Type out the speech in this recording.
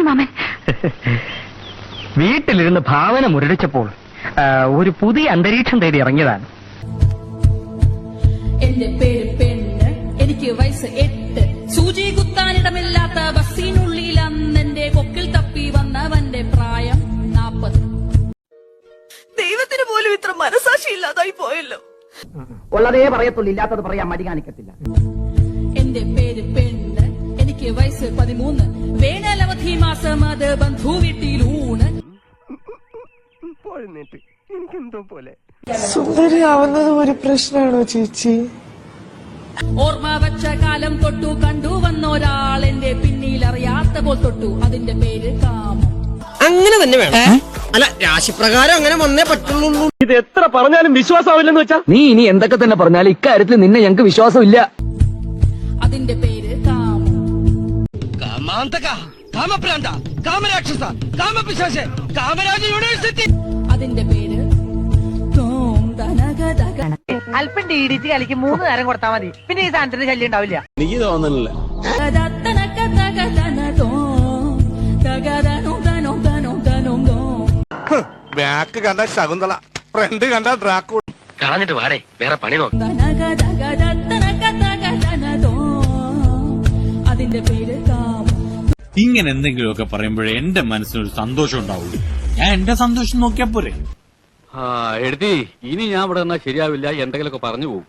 കുഞ്ഞു മാമൻ. വീട്ടിലിരുന്ന് ഭാവന മുരടിച്ചപ്പോൾ ഒരു പുതിയ അന്തരീക്ഷം തേടി ഇറങ്ങിയതാണ്. എന്റെ പേര് പെണ്ണ്. എനിക്ക് വയസ്സ് എട്ട്. സൂചി കുത്താനിടമില്ലാത്ത ബസ്സിനുള്ളിൽ അന്നെന്റെ കൊക്കിൽ തപ്പി വന്നവന്റെ പ്രായം നാപ്പത്. ദൈവത്തിന് പോലും ഇത്ര മനസാക്ഷി ഇല്ലാതായി പോയല്ലോ. ഉള്ളതേ പറയത്തുള്ളൂ ഇല്ലാത്തത് പറയാൻ മടി കാണിക്കത്തില്ല. എന്റെ പേര് പെണ്ണ്. എനിക്ക് വയസ്സ് പതിമൂന്ന്. വേനലവധി മാസം അത് ബന്ധു പോലെ. സുന്ദരിയാവുന്നത് ഒരു പ്രശ്നമാണോ ചേച്ചി? ഓർമ്മ വച്ച കാലം തൊട്ടു കണ്ടു വന്നൊരാൾ എന്റെ പിന്നിൽ അറിയാത്ത പോൽ തൊട്ടു. അതിന്റെ പേര് കാമം. അങ്ങനെ തന്നെ വേണം. അല്ല രാശിപ്രകാരം അങ്ങനെ വന്നേ പറ്റുള്ളൂ. ഇത് എത്ര പറഞ്ഞാലും വിശ്വാസമാവില്ലെന്ന് വെച്ചാ? നീ ഇനി എന്തൊക്കെ തന്നെ പറഞ്ഞാലും ഇക്കാര്യത്തിൽ നിന്നെ ഞങ്ങൾക്ക് വിശ്വാസമില്ല. അതിന്റെ പേര് കാമാന്തക കാമപ്രാന്ത കാമരാക്ഷസ കാമപിശാശ കാമരാജ യൂണിവേഴ്സിറ്റി. അതിന്റെ പേര് അല്പം ഡി ഡി ടി കളിക്ക് മൂന്ന് നേരം കൊടുത്താൽ മതി. പിന്നെ ഈ സാധനത്തിന് ശല്യം ഉണ്ടാവില്ല. എനിക്ക് തോന്നുന്നില്ല. ബാക്ക് കണ്ട ശകുന്തള ഫ്രണ്ട് കണ്ട ഡ്രാക്കു. കളഞ്ഞിട്ട് വാടേ വേറെ പണി നോക്ക്. അതിന്റെ പേര് ഇങ്ങനെ എന്തെങ്കിലുമൊക്കെ പറയുമ്പോഴേ എന്റെ മനസ്സിനൊരു സന്തോഷം ഉണ്ടാവുള്ളൂ. ഞാൻ എന്റെ സന്തോഷം നോക്കിയാ പോരെ. ആ എഴുതി ഇനി ഞാൻ ഇവിടെ നിന്നാ ശരിയാവില്ല എന്തെങ്കിലുമൊക്കെ പറഞ്ഞു പോകും